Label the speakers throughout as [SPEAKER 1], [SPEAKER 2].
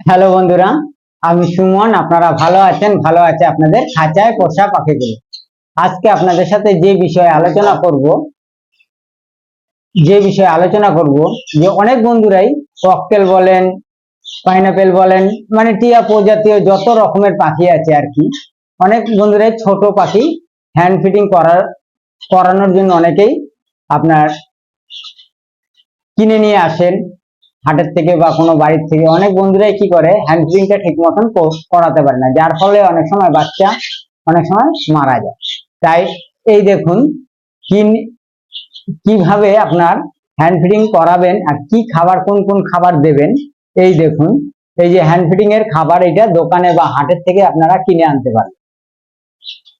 [SPEAKER 1] Hello বন্ধুরা। আমি সুমন, আপনারা ভালো আছেন? ভালো আছে আপনাদের? খাঁচায় পোষা পাখিগুলো। আজকে আপনাদের সাথে যে বিষয়ে আলোচনা করব, যে বিষয়ে আলোচনা করব, যে অনেক বন্ধুরাই ককটেল বলেন, পাইনাপেল বলেন মানে টিয়া প্রজাতীয় যত রকমের পাখি আছে আর কি, অনেক বন্ধুরাই ছোট পাখি হ্যান্ড ফিটিং করার, করানোর জন্য অনেকেই আপনার কিনে নিয়ে আসেন। হাটের থেকে বা কোনো বাড়ির থেকে অনেক বন্ধুরাই কি করে হ্যান্ড ফিটিংটা ঠিক মতন করাতে পারে না। যার ফলে অনেক সময় বাচ্চা অনেক সময় মারা যায়। তাই এই দেখুন কি কীভাবে আপনার হ্যান্ড ফিডিং করাবেন আর কি খাবার কোন কোন খাবার দেবেন, এই দেখুন। এই যে হ্যান্ড ফিডিং এর খাবার এটা দোকানে বা হাটের থেকে আপনারা কিনে আনতে পারেন।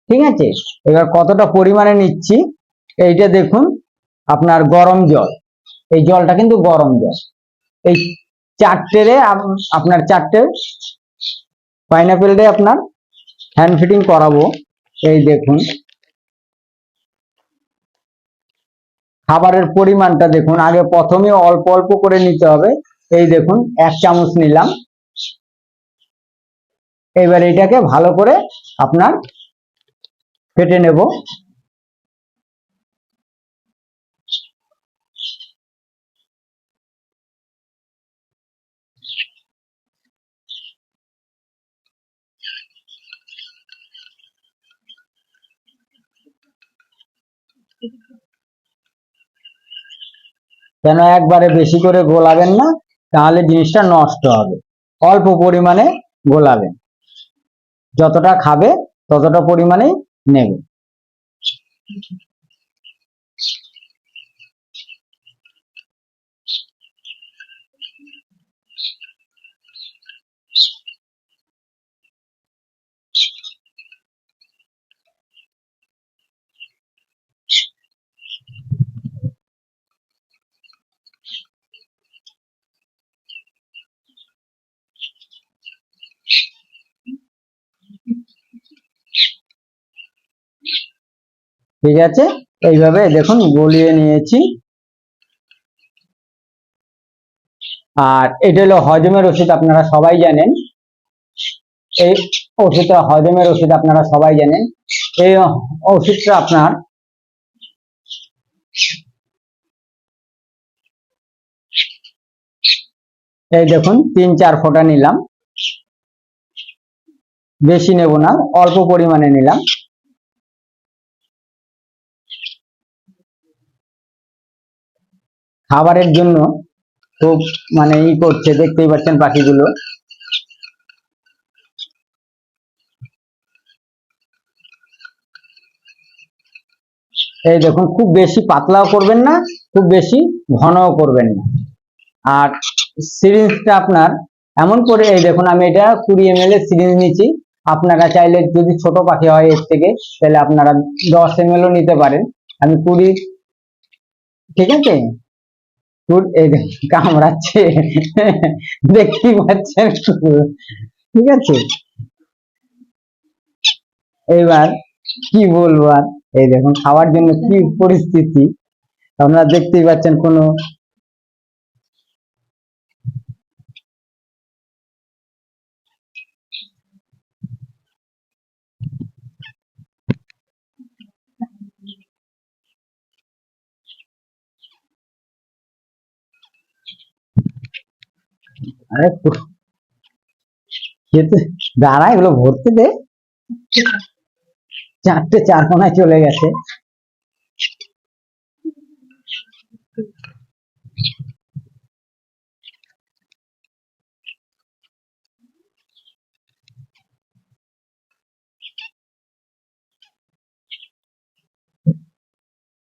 [SPEAKER 1] ঠিক আছে? এবার কতটা পরিমাণে নিচ্ছি, এইটা দেখুন, আপনার গরম জল। এই জলটা কিন্তু গরম জল। এই চারটে রে আপনার চারটে। পাইনাপেল রে আপনার হ্যান্ড ফিটিং করাবো। এই দেখুন। খাবারের পরিমাণটা দেখুন। আগে প্রথমে অল্প অল্প করে নিতে হবে। এই দেখুন, এক চামচ নিলাম। এবার এটাকে ভালো করে আপনার ফেটে নেব। কেন একবারে বেশি করে গোলাবেন না? তাহলে জিনিসটা নষ্ট হবে। অল্প পরিমাণে গোলাবেন। যতটা খাবে ততটা পরিমাণেই নেবে। ঠিক আছে? এইভাবে দেখুন গলিয়ে নিয়েছি। আর এটা হলো হজমের ওষুধ, আপনারা সবাই জানেন। এই ওষুধটা, হজমের ওষুধ আপনারা সবাই জানেন। এই ওষুধটা আপনার এই দেখুন, তিন চার ফোঁটা নিলাম। বেশি নেব না, অল্প পরিমাণে নিলাম। খাবারের জন্য খুব মানে ই করছে, দেখতেই পাচ্ছেন পাখিগুলো। এই দেখুন, খুব বেশি পাতলাও করবেন না, খুব বেশি ঘনও করবেন না। আর সিরিঞ্জটা আপনার এমন করে, এই দেখুন, আমি এটা কুড়ি এম এর সিরিঞ্জ নিচ্ছি। আপনারা চাইলে যদি ছোট পাখি হয় এর থেকে, তাহলে আপনারা দশ এম নিতে পারেন। আমি কুড়ি, ঠিক আছে? কামড়াচ্ছে। দেখতেই পাচ্ছেন ঠিক আছে? এবার কি বলব আর? এই দেখুন, খাওয়ার জন্য কি পরিস্থিতি? আপনারা দেখতেই পাচ্ছেন কোনো আরে খেতে দাঁড়া এগুলো ভরতে দে। চারটে চার কোনায় চলে গেছে।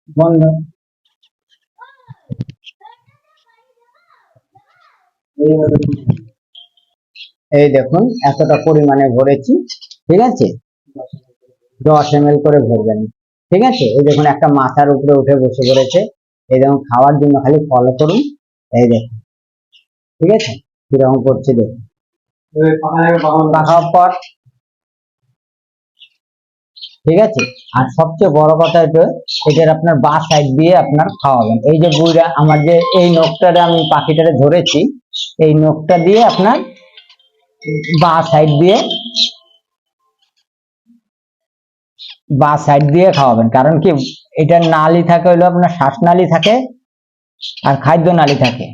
[SPEAKER 1] বন্ধ। এই দেখুন, এতটা পরিমাণে ভরেছি, ঠিক আছে? দশ এম করে ভরবেন। ঠিক আছে? এই দেখুন, একটা মাথার উপরে উঠে বসে পড়েছে। এই দেখুন, খাওয়ার জন্য খালি ফলো করুন। এই দেখুন, ঠিক আছে? কীরকম করছে দেখুন। পর, ঠিক আছে? আর সবচেয়ে বড় কথা এটা এটার আপনার বা সাইড দিয়ে আপনার খাওয়াবেন। এই যে বুড়া আমার যে এই নখটারে আমি পাখিটারে ধরেছি এই নখটা দিয়ে আপনার বা সাইড দিয়ে, বা সাইড দিয়ে খাওয়াবেন। কারণ কি, এটা নালি থাকে হলো আপনার শ্বাসনালী থাকে আর খাদ্য নালী থাকে।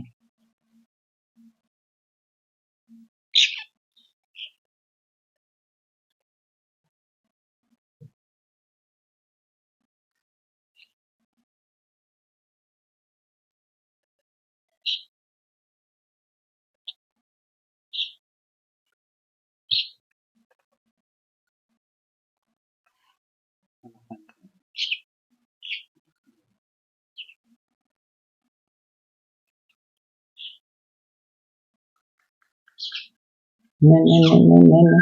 [SPEAKER 1] নে, নে, নে, নে, নে,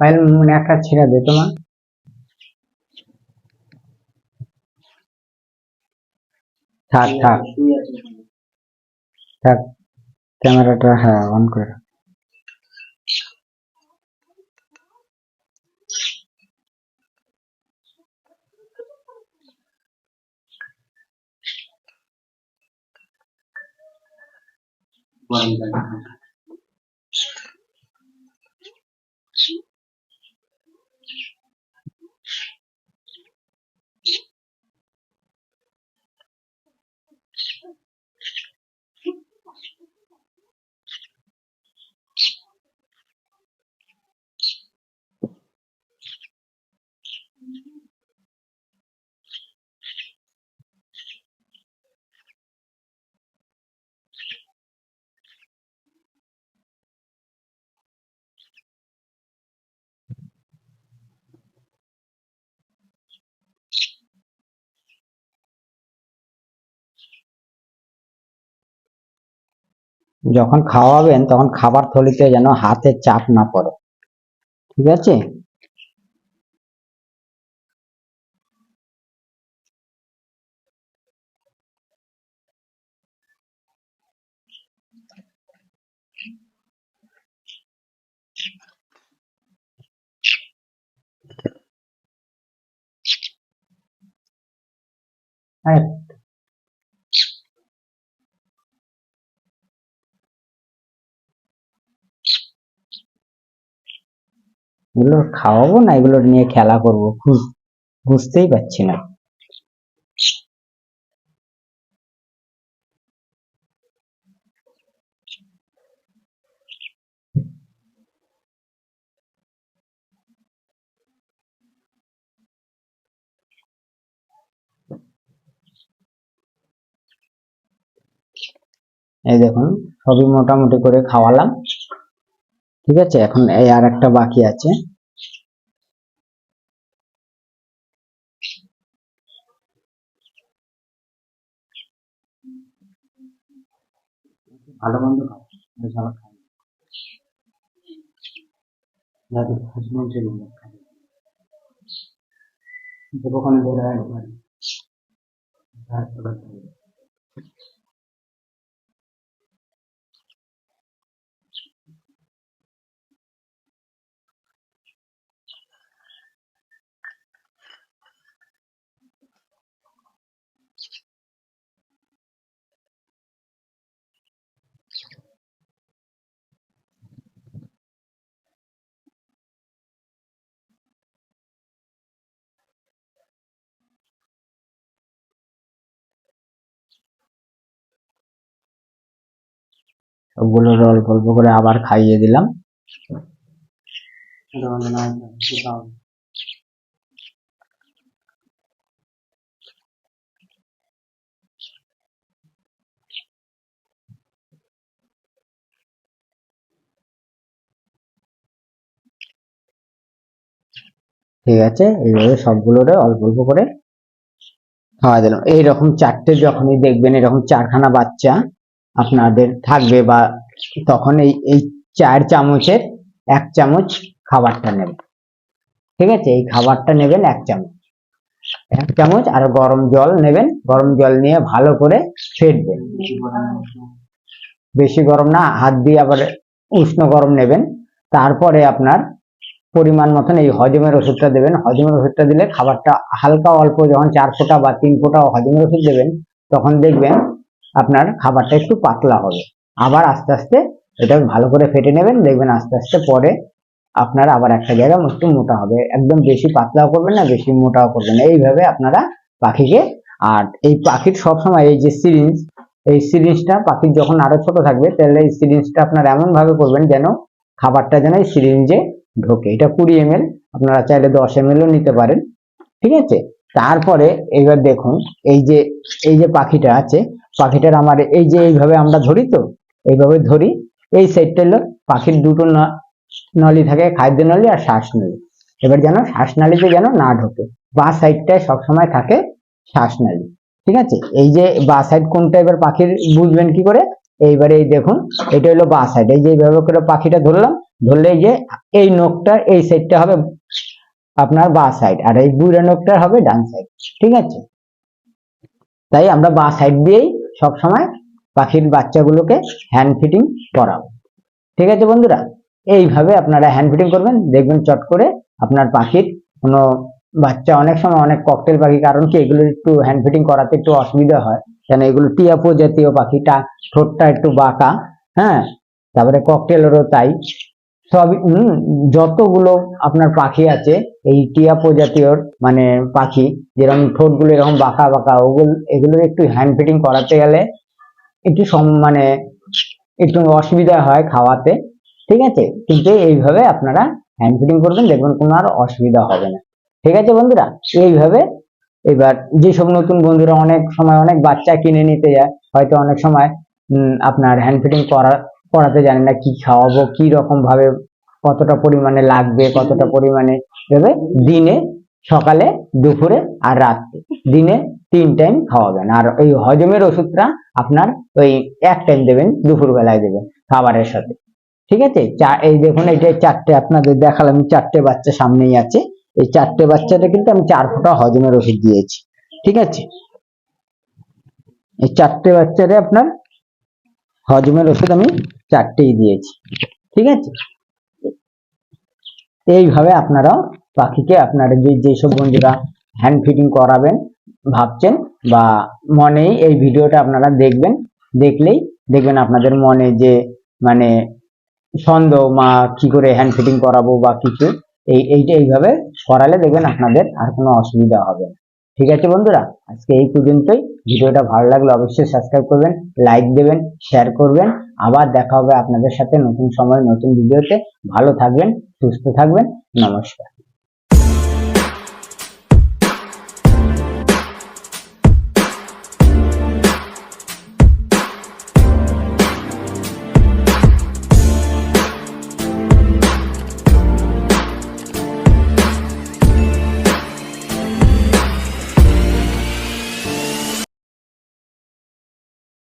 [SPEAKER 1] পায়েল মনে একটা ছেড়ে দে তোমার থাক থাক। থাক ক্যামেরাটা হ্যাঁ অন করে রাখ। যখন খাওয়াবেন তখন খাবার থলিতে যেন হাতের চাপ না পড়ে। ঠিক আছে? হ্যাঁ। এগুলো খাওয়াবো না, এগুলো নিয়ে খেলা করব। বুঝ- বুঝতেই পারছি না। এই দেখুন, সবই মোটামুটি করে খাওয়ালাম। ঠিক আছে? এখন এই আর একটা বাকি আছে। ভালো মন্দ খাও। সবগুলো অল্প অল্প করে আবার খাইয়ে দিলাম। ঠিক আছে, এইভাবে সবগুলোরে অল্প অল্প করে খাওয়া দিলাম। এইরকম চারটে যখনই দেখবেন এরকম চারখানা বাচ্চা আপনাদের থাকবে বা তখন এই এই চার চামচের এক চামচ খাবারটা নেবেন। ঠিক আছে? এই খাবারটা নেবেন এক চামচ। এক চামচ আর গরম জল নেবেন। গরম জল নিয়ে ভালো করে ফেটবেন। বেশি গরম না, হাত দিয়ে আবার উষ্ণ গরম নেবেন। তারপরে আপনার পরিমাণ মতন এই হজমের ওষুধটা দেবেন। হজমের ওষুধটা দিলে খাবারটা হালকা অল্প যখন চার ফোঁটা বা তিন ফোঁটা হজমের ওষুধ দেবেন, তখন দেখবেন আপনার খাবারটা একটু পাতলা হবে। আবার আস্তে আস্তে এটা ভালো করে ফেটে নেবেন, দেখবেন আস্তে আস্তে পরে আপনার আবার একটা জায়গা একটু মোটা হবে। একদম বেশি পাতলাও করবেন না, বেশি মোটাও করবেন এইভাবে আপনারা পাখিকে আর এই পাখির সবসময় এই যে সিরিঞ্জ এই সিরিঞ্জটা পাখির যখন আরও ছোট থাকবে, তাহলে এই সিরিঞ্জটা আপনারা এমন ভাবে করবেন যেন খাবারটা যেন এই সিরিঞ্জে ঢোকে। এটা কুড়ি এম আপনারা চাইলে দশ এম নিতে পারেন। ঠিক আছে? তারপরে এবার দেখুন, এই যে এই যে পাখিটা আছে পাখিটার আমার এই যে এইভাবে আমরা ধরি তো, এইভাবে ধরি, এই সাইডটা হলো পাখির দুটো নলি থাকে, খাদ্য নলি আর শ্বাসনলী এবার যেন শ্বাসনালীতে যেন না ঢোকে, বা সাইডটায় সবসময় থাকে শ্বাসনালী ঠিক আছে? এই যে বা সাইড কোনটা এবার পাখির বুঝবেন কি করে? এইবারে এই দেখুন, এটা হলো বা সাইড এই যে এইভাবে করে পাখিটা ধরলাম, ধরলে এই যে এই নখটা এই সাইডটা হবে আপনার বা সাইড আর এই বুড়া নখটা হবে ডান সাইড ঠিক আছে? তাই আমরা বা সাইড দিয়েই সবসময় পাখির বাচ্চাগুলোকে হ্যান্ড ফিটিং করাবো ঠিক আছে বন্ধুরা? এইভাবে আপনারা হ্যান্ড ফিটিং করবেন, দেখবেন চট করে আপনার পাখির কোনো বাচ্চা অনেক সময় অনেক ককটেল পাখি, কারণ কি এগুলো একটু হ্যান্ড ফিটিং করাতে একটু অসুবিধা হয়। কেন এগুলো টিয়াপো জাতীয় পাখিটা, ঠোঁটটা একটু বাঁকা হ্যাঁ? তারপরে ককটেলেরও তাই। সব যতগুলো আপনার পাখি আছে, এই টিয়া প্রজাতীয়র মানে পাখি, যেরকম ঠোঁটগুলো এরকম বাঁকা বাঁকা, ওগুলো, এগুলোর একটু হ্যান্ড ফিটিং করাতে গেলে একটু সম- মানে একটু অসুবিধা হয় খাওয়াতে, ঠিক আছে? কিন্তু এইভাবে আপনারা হ্যান্ড ফিটিং করবেন, দেখবেন কোনো আর অসুবিধা হবে না। ঠিক আছে বন্ধুরা? এইভাবে এবার যেসব নতুন বন্ধুরা অনেক সময় অনেক বাচ্চা কিনে নিতে যায়, হয়তো অনেক সময় আপনার হ্যান্ড ফিটিং করা করাতে জানেন না কি খাওয়াবো, কি রকম ভাবে কতটা পরিমাণে লাগবে, কতটা পরিমাণে দেবে, দিনে, সকালে, দুপুরে আর রাত্রে। দিনে তিন টাইম খাওয়াবেন। আর ওই হজমের ওষুধটা আপনার ওই এক টাইম দেবেন দুপুর বেলায় দেবেন খাবারের সাথে। ঠিক আছে? এই দেখুন এটা চারটে আপনাদের দেখালাম, চারটে বাচ্চা সামনেই আছে। এই চারটে বাচ্চাটা কিন্তু আমি চার ফোঁটা হজমের ওষুধ দিয়েছি। ঠিক আছে? এই চারটে বাচ্চারে আপনার হজমের ওষুধ আমি চারটেই দিয়েছি। ঠিক আছে? এইভাবে আপনারা পাখিকে, আপনারা যে, যেসব বন্ধুরা হ্যান্ড ফিটিং করাবেন, ভাবছেন বা মনেই এই ভিডিওটা আপনারা দেখবেন, দেখলেই দেখবেন আপনাদের মনে যে মানে সন্দেহ, মা কি করে হ্যান্ড ফিটিং করাবো বা কিছু এই, এইটা এইভাবে করালে দেখবেন আপনাদের আর কোনো অসুবিধা হবে না। ঠিক আছে বন্ধুরা? আজকে এই পর্যন্তই। ভিডিওটা ভালো লাগলে অবশ্যই সাবস্ক্রাইব করবেন লাইক দেবেন শেয়ার করবেন। আবার দেখা হবে আপনাদের সাথে নতুন সময় নতুন ভিডিওতে। ভালো থাকবেন সুস্থ থাকবেন। নমস্কার।